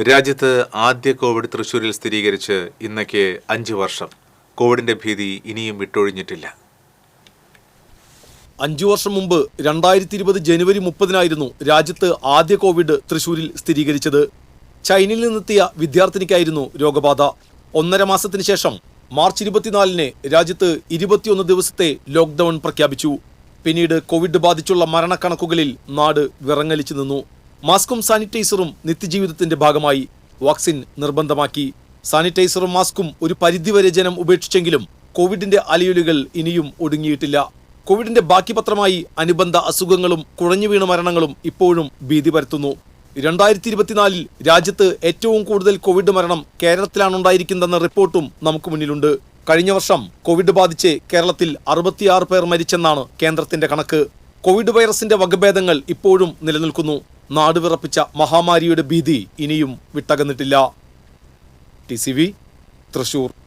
രാജ്യത്ത് ആദ്യ കോവിഡ് തൃശൂരിൽ സ്ഥിരീകരിച്ച് ഇന്നേക്ക് അഞ്ച് വർഷം. കോവിഡിന്റെ ഭീതി ഇനിയും വിട്ടൊഴിഞ്ഞിട്ടില്ല. അഞ്ചു വർഷം മുമ്പ് രണ്ടായിരത്തി ഇരുപത് ജനുവരി മുപ്പതിനായിരുന്നു രാജ്യത്ത് ആദ്യ കോവിഡ് തൃശൂരിൽ സ്ഥിരീകരിച്ചത്. ചൈനയിൽ നിന്നെത്തിയ വിദ്യാർത്ഥിനിക്കായിരുന്നു രോഗബാധ. ഒന്നര മാസത്തിന് ശേഷം മാർച്ച് ഇരുപത്തിനാലിന് രാജ്യത്ത് ഇരുപത്തിയൊന്ന് ദിവസത്തെ ലോക്ക്ഡൌൺ പ്രഖ്യാപിച്ചു. പിന്നീട് കോവിഡ് ബാധിച്ചുള്ള മരണക്കണക്കുകളിൽ നാട് വിറങ്ങലിച്ചു നിന്നു. മാസ്കും സാനിറ്റൈസറും നിത്യജീവിതത്തിന്റെ ഭാഗമായി വാക്സിൻ നിർബന്ധമാക്കി. സാനിറ്റൈസറും മാസ്കും ഒരു പരിധിവരെ ജനം ഉപേക്ഷിച്ചെങ്കിലും കോവിഡിന്റെ അലയൊലികൾ ഇനിയും ഒടുങ്ങിയിട്ടില്ല. കോവിഡിന്റെ ബാക്കി പത്രമായി അനുബന്ധ അസുഖങ്ങളും കുഴഞ്ഞു വീണ മരണങ്ങളും ഇപ്പോഴും ഭീതി പരത്തുന്നു. രണ്ടായിരത്തി ഇരുപത്തിനാലിൽ രാജ്യത്ത് ഏറ്റവും കൂടുതൽ കോവിഡ് മരണം കേരളത്തിലാണുണ്ടായിരിക്കുന്നതെന്ന റിപ്പോർട്ടും നമുക്ക് മുന്നിലുണ്ട്. കഴിഞ്ഞ വർഷം കോവിഡ് ബാധിച്ച് കേരളത്തിൽ അറുപത്തിയാറ് പേർ മരിച്ചെന്നാണ് കേന്ദ്രത്തിന്റെ കണക്ക്. കോവിഡ് വൈറസിന്റെ വകഭേദങ്ങൾ ഇപ്പോഴും നിലനിൽക്കുന്നു. നാട് വിറപ്പിച്ച മഹാമാരിയുടെ ഭീതി ഇനിയും വിട്ടകന്നിട്ടില്ല. T C V Thrissur.